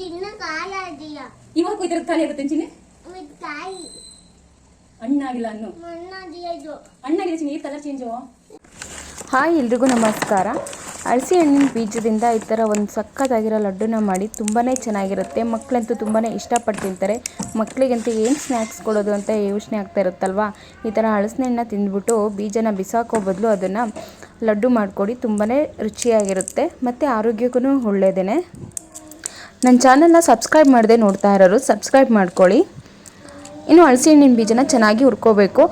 ತಿನ್ನ ಕಾಲ ಇದೆಯಾ ಇವಾಗ ಕೊಯ್ತಿರೋದು ಖಾಲಿ ಆಗುತ್ತೆ ಚಿನ್ನಿ ಮತ್ತೆ ಕಾಯಿ ಹಣ್ಣಾಗಿಲ್ಲ ಅನ್ನು ಮಣ್ಣಾದಿಯಾ ಇದು. ಹಣ್ಣಾಗಿದೆ ಚಿನ್ನಿ ಕಲರ್ ಚೇಂಜು ಹಾಯ್ ಎಲ್ರಿಗೂ ನಮಸ್ಕಾರ. ಹಳಸಿ ಹಣ್ಣಿನ ಬೀಜದಿಂದ ಈ ಥರ ಒಂದು ಸಕ್ಕತ್ತಾಗಿರೋ ಲಡ್ಡುನ ಮಾಡಿ ತುಂಬಾ ಚೆನ್ನಾಗಿರುತ್ತೆ. ಮಕ್ಕಳಂತೂ ತುಂಬಾ ಇಷ್ಟಪಟ್ಟು ತಿಂತಾರೆ ಮಕ್ಕಳಿಗಂತೂ ಏನು ಸ್ನ್ಯಾಕ್ಸ್ ಕೊಡೋದು ಅಂತ ಯೋಚನೆ ಆಗ್ತಾ ಇರುತ್ತಲ್ವಾ? ಈ ಥರ ಹಳಸಿನ ಹಣ್ಣನ್ನ ತಿಂದ್ಬಿಟ್ಟು ಬೀಜನ ಬಿಸಾಕೋ ಬದಲು ಅದನ್ನು ಲಡ್ಡು ಮಾಡಿಕೊಡಿ ತುಂಬಾ ರುಚಿಯಾಗಿರುತ್ತೆ. ಮತ್ತು ಆರೋಗ್ಯಕ್ಕೂ ಒಳ್ಳೆಯದೇ ನನ್ನ ಚಾನಲ್ನ ಸಬ್ಸ್ಕ್ರೈಬ್ ಮಾಡದೆ ನೋಡ್ತಾ ಇರೋರು ಸಬ್ಸ್ಕ್ರೈಬ್ ಮಾಡ್ಕೊಳ್ಳಿ. ಇನ್ನು ಹಣ್ಣಿನ ಬೀಜನ ಚೆನ್ನಾಗಿ ಹುರ್ಕೋಬೇಕು.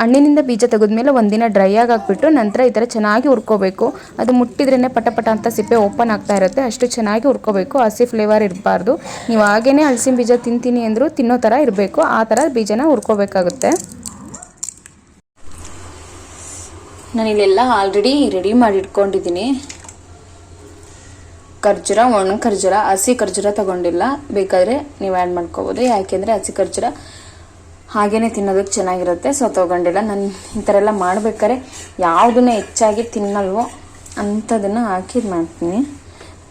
ಹಣ್ಣಿನಿಂದ ಬೀಜ ತೆಗೆದ್ಮೇಲೆ ಒಂದಿನ ಡ್ರೈ ಆಗಿ ಹಾಕ್ಬಿಟ್ಟು ನಂತರ ಈ ಥರ ಚೆನ್ನಾಗಿ ಹುರ್ಕೋಬೇಕು. ಅದು ಮುಟ್ಟಿದ್ರೇ ಪಟ ಪಟ ಅಂತ ಸಿಪ್ಪೆ ಓಪನ್ ಆಗ್ತಾ ಇರುತ್ತೆ. ಅಷ್ಟು ಚೆನ್ನಾಗಿ ಹುರ್ಕೋಬೇಕು. ಹಸಿ ಫ್ಲೇವರ್ ಇರಬಾರ್ದು. ನೀವು ಹಾಗೇ ಹಲಸಿನ ಬೀಜ ತಿಂತೀನಿ ಅಂದರೂ ತಿನ್ನೋ ಥರ ಇರಬೇಕು. ಆ ಥರ ಬೀಜನ ಹುರ್ಕೋಬೇಕಾಗುತ್ತೆ. ನಾನು ಇಲ್ಲೆಲ್ಲ ಆಲ್ರೆಡಿ ರೆಡಿ ಮಾಡಿ ಇಟ್ಕೊಂಡಿದ್ದೀನಿ ಖರ್ಜೂರ, ಒಣ ಖರ್ಜೂರ, ಹಸಿ ಖರ್ಜೂರ ತಗೊಂಡಿಲ್ಲ. ಬೇಕಾದರೆ ನೀವು ಆ್ಯಡ್ ಮಾಡ್ಕೋಬೋದು. ಯಾಕೆಂದರೆ ಹಸಿ ಖರ್ಜೂರ ಹಾಗೇ ತಿನ್ನೋದಕ್ಕೆ ಚೆನ್ನಾಗಿರುತ್ತೆ. ಸೊ ತಗೊಂಡಿಲ್ಲ. ನಾನು ಈ ಥರ ಎಲ್ಲ ಮಾಡ್ಬೇಕಾದ್ರೆ ಯಾವುದನ್ನ ಹೆಚ್ಚಾಗಿ ತಿನ್ನಲ್ವೋ ಅಂಥದನ್ನು ಹಾಕಿ ಮಾಡ್ತೀನಿ.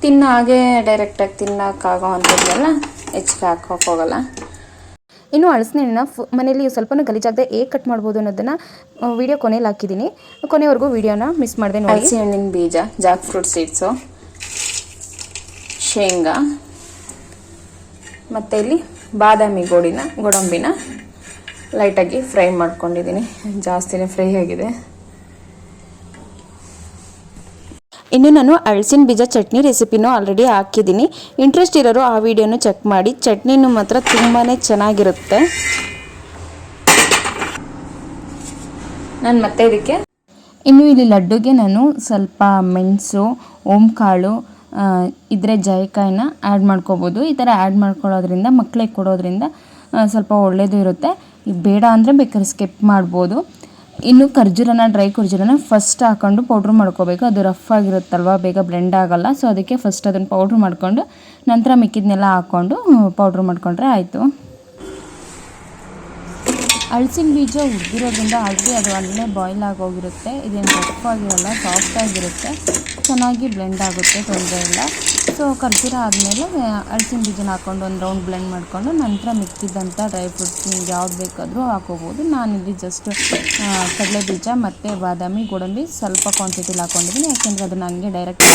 ತಿನ್ನ ಹಾಗೆ ಡೈರೆಕ್ಟಾಗಿ ತಿನ್ನೋಕ್ಕಾಗೋ ಅಂಥದ್ದೆಲ್ಲ ಹೆಚ್ಚಿಗೆ ಹಾಕೋಕೆ ಹೋಗಲ್ಲ. ಇನ್ನು ಹಳಸಿನ ಹಣ್ಣನ್ನ ಫು ಮನೇಲಿ ಸ್ವಲ್ಪನೂ ಗಲೀಜಾಗದೆ ಹೇಗೆ ಕಟ್ ಮಾಡ್ಬೋದು ಅನ್ನೋದನ್ನು ವಿಡಿಯೋ ಕೊನೆಯಲ್ಲಿ ಹಾಕಿದ್ದೀನಿ. ಕೊನೆವರೆಗೂ ವಿಡಿಯೋನ ಮಿಸ್ ಮಾಡಿದೆ ನೋಡಿ. ಹಣ್ಣಿನ ಬೀಜ ಜಾಕ್ ಫ್ರೂಟ್ ಸೀಡ್ಸು ಶೇಂಗಾ, ಮತ್ತು ಇಲ್ಲಿ ಬಾದಾಮಿ ಗೋಡಿನ, ಗೋಡಂಬಿನ ಲೈಟಾಗಿ ಫ್ರೈ ಮಾಡ್ಕೊಂಡಿದ್ದೀನಿ. ಜಾಸ್ತಿನೇ ಫ್ರೈ ಆಗಿದೆ. ಇನ್ನು ನಾನು ಅಳಸಿನ ಬೀಜ ಚಟ್ನಿ ರೆಸಿಪಿನೂ ಆಲ್ರೆಡಿ ಹಾಕಿದ್ದೀನಿ. ಇಂಟ್ರೆಸ್ಟ್ ಇರೋರು ಆ ವಿಡಿಯೋನು ಚೆಕ್ ಮಾಡಿ. ಚಟ್ನಿನೂ ಮಾತ್ರ ತುಂಬಾ ಚೆನ್ನಾಗಿರುತ್ತೆ. ನಾನು ಮತ್ತೆ ಇದಕ್ಕೆ ಇನ್ನು ಇಲ್ಲಿ ಲಡ್ಡುಗೆ ನಾನು ಸ್ವಲ್ಪ ಮೆಣಸು, ಓಂಕಾಳು ಆ, ಇದ್ರೆ ಜಾಯಿಕಾಯಿನ ಆ್ಯಡ್ ಮಾಡ್ಕೋಬೋದು. ಈ ಥರ ಆ್ಯಡ್ ಮಾಡ್ಕೊಳ್ಳೋದ್ರಿಂದ ಮಕ್ಕಳಿಗೆ ಕೊಡೋದ್ರಿಂದ ಸ್ವಲ್ಪ ಒಳ್ಳೆಯದು ಇರುತ್ತೆ. ಬೇಡ ಅಂದರೆ ಬೇಕಾದ್ರೆ ಸ್ಕಿಪ್ ಮಾಡ್ಬೋದು. ಇನ್ನು ಖರ್ಜೂರನ ಡ್ರೈ ಖರ್ಜೂರನ ಫಸ್ಟ್ ಹಾಕೊಂಡು ಪೌಡ್ರ್ ಮಾಡ್ಕೋಬೇಕು. ಅದು ರಫ್ ಆಗಿರುತ್ತಲ್ವ ಬೇಗ ಬ್ಲೆಂಡ್ ಆಗಲ್ಲ. ಸೊ ಅದಕ್ಕೆ ಫಸ್ಟ್ ಅದನ್ನು ಪೌಡ್ರ್ ಮಾಡಿಕೊಂಡು ನಂತರ ಮಿಕ್ಕಿದ್ನೆಲ್ಲ ಹಾಕ್ಕೊಂಡು ಪೌಡ್ರ್ ಮಾಡಿಕೊಂಡ್ರೆ ಆಯಿತು. ಹಳಸಿನ ಬೀಜ ಹುರಿದಿರೋದ್ರಿಂದ ಆಲ್ರೆಡಿ ಅದು ಅಲ್ಲೇ ಬಾಯ್ಲ್ ಆಗೋಗಿರುತ್ತೆ. ಇದೇನು ರಫ್ ಆಗಿರಲ್ಲ ಸಾಫ್ಟ್ ಆಗಿರುತ್ತೆ. ಚೆನ್ನಾಗಿ ಬ್ಲೆಂಡ್ ಆಗುತ್ತೆ, ತೊಂದರೆ ಇಲ್ಲ. ಸೊ ಕರ್ಪೂರ ಆದಮೇಲೆ ಹಳಸಿನ ಬೀಜನ ಹಾಕ್ಕೊಂಡು ಒಂದು ರೌಂಡ್ ಬ್ಲೆಂಡ್ ಮಾಡಿಕೊಂಡು ನಂತರ ಮಿಕ್ಕಿದ್ದಂಥ ಡ್ರೈ ಫ್ರೂಟ್ಸ್ ನಿಮ್ಗೆ ಯಾವ್ದು ಬೇಕಾದರೂ ಹಾಕೋಬೋದು. ನಾನಿಲ್ಲಿ ಜಸ್ಟ್ ಕಡಲೆ ಬೀಜ ಮತ್ತು ಬಾದಾಮಿ, ಗೋಡಂಬಿ ಸ್ವಲ್ಪ ಕ್ವಾಂಟಿಟಿಲಿ ಹಾಕ್ಕೊಂಡಿದ್ದೀನಿ ಯಾಕೆಂದರೆ ಅದನ್ನು ಹಂಗೆ ಡೈರೆಕ್ಟ್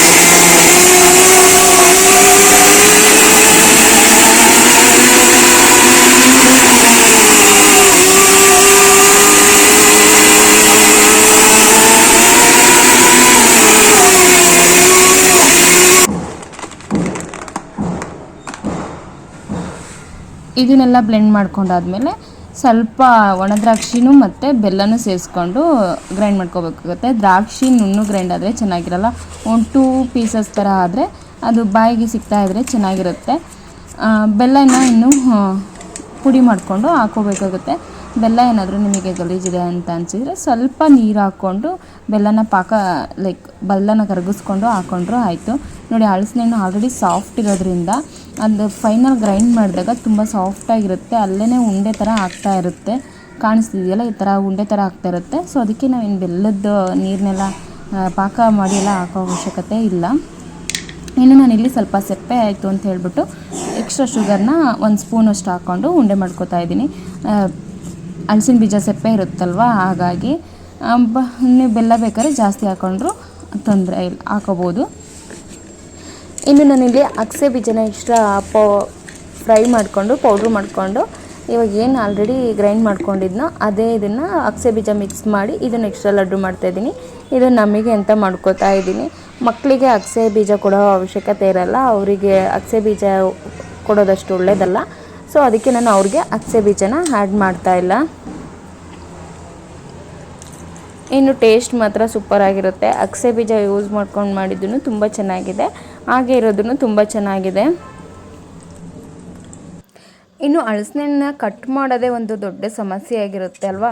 ಇದನ್ನೆಲ್ಲ ಬ್ಲೆಂಡ್ ಮಾಡ್ಕೊಂಡಾದ್ಮೇಲೆ ಸ್ವಲ್ಪ ಒಣದ್ರಾಕ್ಷಿನೂ ಮತ್ತು ಬೆಲ್ಲನೂ ಸೇರಿಸ್ಕೊಂಡು ಗ್ರೈಂಡ್ ಮಾಡ್ಕೋಬೇಕಾಗುತ್ತೆ. ದ್ರಾಕ್ಷಿ ನುಣ್ಣು ಗ್ರೈಂಡ್ ಆದರೆ ಚೆನ್ನಾಗಿರಲ್ಲ. ಒಂದು ಟೂ ಪೀಸಸ್ ಥರ ಆದರೆ ಅದು ಬಾಯಿಗೆ ಸಿಗ್ತಾ ಇದ್ದರೆ ಚೆನ್ನಾಗಿರುತ್ತೆ. ಬೆಲ್ಲನ ಇನ್ನೂ ಪುಡಿ ಮಾಡಿಕೊಂಡು ಹಾಕೋಬೇಕಾಗುತ್ತೆ. ಬೆಲ್ಲ ಏನಾದರೂ ನಿಮಗೆ ಗಲೀಜಿದೆ ಅಂತ ಅನಿಸಿದರೆ ಸ್ವಲ್ಪ ನೀರು ಹಾಕ್ಕೊಂಡು ಬೆಲ್ಲನ ಪಾಕ ಲೈಕ್ ಬೆಲ್ಲನ ಕರಗಿಸ್ಕೊಂಡು ಹಾಕ್ಕೊಂಡ್ರು ಆಯಿತು. ನೋಡಿ ಹಳಸಿನ ಆಲ್ರೆಡಿ ಸಾಫ್ಟ್ ಇರೋದ್ರಿಂದ ಅದು ಫೈನಲ್ ಗ್ರೈಂಡ್ ಮಾಡಿದಾಗ ತುಂಬ ಸಾಫ್ಟಾಗಿರುತ್ತೆ ಅಲ್ಲೇ ಉಂಡೆ ಥರ ಆಗ್ತಾ ಇರುತ್ತೆ. ಕಾಣಿಸ್ತಿದೆಯಲ್ಲ, ಈ ಥರ ಉಂಡೆ ಥರ ಆಗ್ತಾ ಇರುತ್ತೆ. ಸೊ ಅದಕ್ಕೆ ನಾವೇನು ಬೆಲ್ಲದ ನೀರನ್ನೆಲ್ಲ ಪಾಕ ಮಾಡಿ ಎಲ್ಲ ಹಾಕೋ ಅವಶ್ಯಕತೆ ಇಲ್ಲ. ಇನ್ನು ನಾನು ಇಲ್ಲಿ ಸ್ವಲ್ಪ ಸೆಪ್ಪೆ ಆಯಿತು ಅಂತ ಹೇಳಿಬಿಟ್ಟು ಎಕ್ಸ್ಟ್ರಾ ಶುಗರ್ನ ಒಂದು ಸ್ಪೂನಷ್ಟು ಹಾಕ್ಕೊಂಡು ಉಂಡೆ ಮಾಡ್ಕೋತಾ ಇದ್ದೀನಿ. ಹಲಸಿನ ಬೀಜ ಸೆಪ್ಪೆ ಇರುತ್ತಲ್ವ, ಹಾಗಾಗಿ ನೀವು ಬೆಲ್ಲ ಬೇಕಾದ್ರೆ ಜಾಸ್ತಿ ಹಾಕ್ಕೊಂಡ್ರು ತೊಂದರೆ ಇಲ್ಲ, ಹಾಕೋಬೋದು. ಇನ್ನು ನಾನಿಲ್ಲಿ ಅಗಸೆ ಬೀಜನ ಇಷ್ಟ ಪೌ, ಫ್ರೈ ಮಾಡಿಕೊಂಡು, ಪೌಡ್ರ್ ಮಾಡಿಕೊಂಡು, ಇವಾಗ ಏನು ಆಲ್ರೆಡಿ ಗ್ರೈಂಡ್ ಮಾಡ್ಕೊಂಡಿದ್ನೋ ಅದೇ ಇದನ್ನು ಅಗಸೆ ಬೀಜ ಮಿಕ್ಸ್ ಮಾಡಿ ಇದನ್ನು ಎಕ್ಸ್ಟ್ರಾ ಲಡ್ಡು ಮಾಡ್ತಾಯಿದ್ದೀನಿ ಇದು ನಮಗೆ ಅಂತ ಮಾಡ್ಕೋತಾ ಇದ್ದೀನಿ. ಮಕ್ಕಳಿಗೆ ಅಗಸೆ ಬೀಜ ಕೊಡೋ ಅವಶ್ಯಕತೆ ಇರಲ್ಲ, ಅವರಿಗೆ ಅಗಸೆ ಬೀಜ ಕೊಡೋದಷ್ಟು ಒಳ್ಳೆಯದಲ್ಲ ಸೊ ಅದಕ್ಕೆ ನಾನು ಅವ್ರಿಗೆ ಅಗಸೆ ಬೀಜನ ಆ್ಯಡ್ ಮಾಡ್ತಾ ಇಲ್ಲ. ಇನ್ನು ಟೇಸ್ಟ್ ಮಾತ್ರ ಸೂಪರ್ ಆಗಿರುತ್ತೆ. ಅಗಸೆ ಬೀಜ ಯೂಸ್ ಮಾಡ್ಕೊಂಡು ಮಾಡಿದ್ದೂ ತುಂಬ ಚೆನ್ನಾಗಿದೆ. ಹಾಗೆ ಇರೋದನ್ನು ತುಂಬ ಚೆನ್ನಾಗಿದೆ. ಇನ್ನು ಹಳಸಿನ ಕಟ್ ಮಾಡೋದೇ ಒಂದು ದೊಡ್ಡ ಸಮಸ್ಯೆ ಆಗಿರುತ್ತೆ ಅಲ್ವಾ?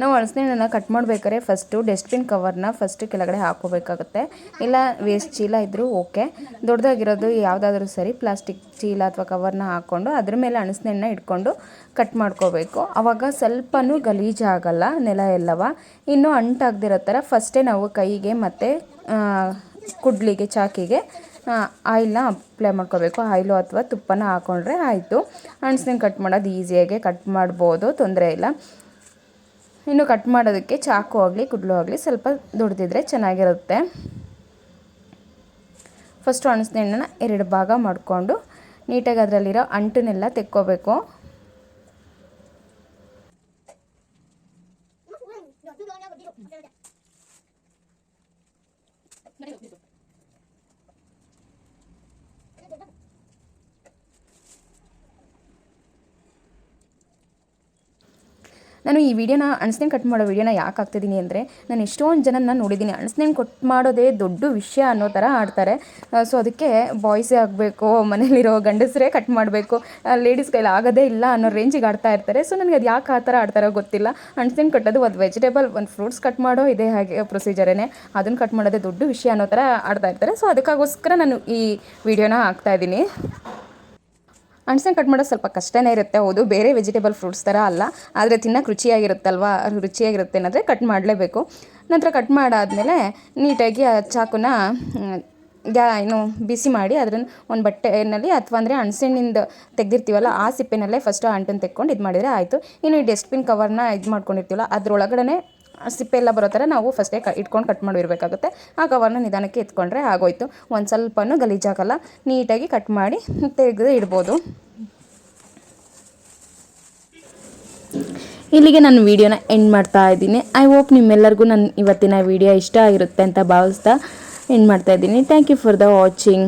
ನಾವು ಹಳಸಿನ ಕಟ್ ಮಾಡಬೇಕಾದ್ರೆ ಫಸ್ಟು ಡಸ್ಟ್ಬಿನ್ ಕವರ್ನ ಫಸ್ಟ್ ಕೆಳಗಡೆ ಹಾಕೋಬೇಕಾಗುತ್ತೆ ಇಲ್ಲ ವೇಸ್ಟ್ ಚೀಲ ಇದ್ದರೂ ಓಕೆ ದೊಡ್ಡದಾಗಿರೋದು ಯಾವುದಾದ್ರೂ ಸರಿ ಪ್ಲಾಸ್ಟಿಕ್ ಚೀಲ ಅಥವಾ ಕವರ್ನ ಹಾಕ್ಕೊಂಡು ಅದ್ರ ಮೇಲೆ ಹಣಸಿನ ಇಟ್ಕೊಂಡು ಕಟ್ ಮಾಡ್ಕೋಬೇಕು. ಆವಾಗ ಸ್ವಲ್ಪನೂ ಗಲೀಜಾಗಲ್ಲ ನೆಲ ಎಲ್ಲವ. ಇನ್ನೂ ಅಂಟಾಗದಿರೋ ಥರ ಫಸ್ಟೇ ನಾವು ಕೈಗೆ ಮತ್ತು ಕುಡ್ಲಿಗೆ, ಚಾಕಿಗೆ ಆಯಿಲ್ನ ಅಪ್ಲೈ ಮಾಡ್ಕೋಬೇಕು. ಆಯಿಲು ಅಥವಾ ತುಪ್ಪನ ಹಾಕೊಂಡ್ರೆ ಆಯಿತು. ಹಣ್ಸಿನ ಕಟ್ ಮಾಡೋದು ಈಸಿಯಾಗೆ ಕಟ್ ಮಾಡ್ಬೋದು, ತೊಂದರೆ ಇಲ್ಲ. ಇನ್ನು ಕಟ್ ಮಾಡೋದಕ್ಕೆ ಚಾಕು ಆಗಲಿ ಕುಡ್ಲು ಆಗಲಿ ಸ್ವಲ್ಪ ದುಡ್ದಿದ್ರೆ ಚೆನ್ನಾಗಿರುತ್ತೆ ಫಸ್ಟು ಅಣಸಿನ ಹಣ್ಣನ್ನು ಎರಡು ಭಾಗ ಮಾಡಿಕೊಂಡು ನೀಟಾಗಿ ಅದರಲ್ಲಿರೋ ಅಂಟನ್ನೆಲ್ಲ ತೆಕ್ಕೋಬೇಕು ನಾನು ಈ ವಿಡಿಯೋನ ಅಣಸ್ನೇನು ಕಟ್ ಮಾಡೋ ವಿಡಿಯೋನ ಯಾಕೆ ಹಾಕ್ತಿದ್ದೀನಿ ಅಂದರೆ ನಾನು ಎಷ್ಟೊಂದು ಜನನ ನೋಡಿದ್ದೀನಿ. ಅಣಸ್ನೇನು ಕಟ್ ಮಾಡೋದೇ ದೊಡ್ಡ ವಿಷಯ ಅನ್ನೋ ಥರ ಆಡ್ತಾರೆ ಸೊ ಅದಕ್ಕೆ ಬಾಯ್ಸೇ ಆಗಬೇಕು ಮನೇಲಿರೋ ಗಂಡಸರೇ ಕಟ್ ಮಾಡಬೇಕು ಲೇಡೀಸ್ ಕೈಲಿ ಆಗೋದೇ ಇಲ್ಲ ಅನ್ನೋ ರೇಂಜಿಗೆ ಆಡ್ತಾ ಇರ್ತಾರೆ. ಸೊ ನನಗೆ ಅದು ಯಾಕೆ ಆ ಥರ ಆಡ್ತಾರೋ ಗೊತ್ತಿಲ್ಲ. ಅಣಸ್ನೇನು ಕಟ್ಟೋದು ಒಂದು ವೆಜಿಟೇಬಲ್ ಒಂದು ಫ್ರೂಟ್ಸ್ ಕಟ್ ಮಾಡೋ ಇದೇ ಹಾಗೆ ಪ್ರೊಸೀಜರೇ ಅದನ್ನು ಕಟ್ ಮಾಡೋದೇ ದೊಡ್ಡ ವಿಷಯ ಅನ್ನೋ ಥರ ಆಡ್ತಾ ಇರ್ತಾರೆ. ಸೊ ಅದಕ್ಕಾಗೋಸ್ಕರ ನಾನು ಈ ವಿಡಿಯೋನ ಹಾಕ್ತಾ ಇದ್ದೀನಿ. ಹಣ್ಸನ್ ಕಟ್ ಮಾಡೋದು ಸ್ವಲ್ಪ ಕಷ್ಟನೇ ಇರುತ್ತೆ, ಹೌದು. ಬೇರೆ ವೆಜಿಟೇಬಲ್ ಫ್ರೂಟ್ಸ್ ಥರ ಅಲ್ಲ. ಆದರೆ ತಿನ್ನೋಕೆ ರುಚಿಯಾಗಿರುತ್ತಲ್ವಾ? ರುಚಿಯಾಗಿರುತ್ತೆ ಅನ್ನೋದ್ರೆ ಕಟ್ ಮಾಡಲೇಬೇಕು. ನಂತರ ಕಟ್ ಮಾಡಾದಮೇಲೆ ನೀಟಾಗಿ ಆ ಚಾಕುನ ಗ್ಯಾ, ಏನು, ಬಿಸಿ ಮಾಡಿ ಅದನ್ನು ಒಂದು ಬಟ್ಟೆನಲ್ಲಿ ಅಥವಾ ಅಂದರೆ ಹಣ್ಸೆಣ್ಣಿಂದ ತೆಗೆದಿರ್ತೀವಲ್ಲ, ಆ ಸಿಪ್ಪೆನಲ್ಲೇ ಫಸ್ಟು ಅಂಟನ್ನು ತೆಕ್ಕೊಂಡು ಇದು ಮಾಡಿದರೆ ಆಯಿತು. ಇನ್ನು ಈ ಡಸ್ಟ್ಬಿನ್ ಕವರ್ನ ಇದು ಮಾಡ್ಕೊಂಡಿರ್ತೀವಲ್ಲ ಅದರೊಳಗಡೆ ಸಿಪ್ಪೆ ಎಲ್ಲ ಬರೋ ಥರ ನಾವು ಫಸ್ಟೇ ಕ ಇಟ್ಕೊಂಡು ಕಟ್ ಮಾಡಿರಬೇಕಾಗುತ್ತೆ. ಆ ಕವರ್ನ ನಿಧಾನಕ್ಕೆ ಎತ್ಕೊಂಡ್ರೆ ಆಗೋಯ್ತು. ಒಂದು ಸ್ವಲ್ಪನೂ ಗಲೀಜಾಗಲ್ಲ ನೀಟಾಗಿ ಕಟ್ ಮಾಡಿ ತೆಗೆದು ಇಡ್ಬೋದು. ಇಲ್ಲಿಗೆ ನಾನು ವಿಡಿಯೋನ ಎಂಡ್ ಮಾಡ್ತಾ ಇದ್ದೀನಿ. ಐ ಹೋಪ್ ನಿಮ್ಮೆಲ್ಲರಿಗೂ ನನ್ನ ಇವತ್ತಿನ ವಿಡಿಯೋ ಇಷ್ಟ ಆಗಿರುತ್ತೆ ಅಂತ ಭಾವಿಸ್ತಾ ಎಂಡ್ ಮಾಡ್ತಾ ಇದ್ದೀನಿ. Thank you for the watching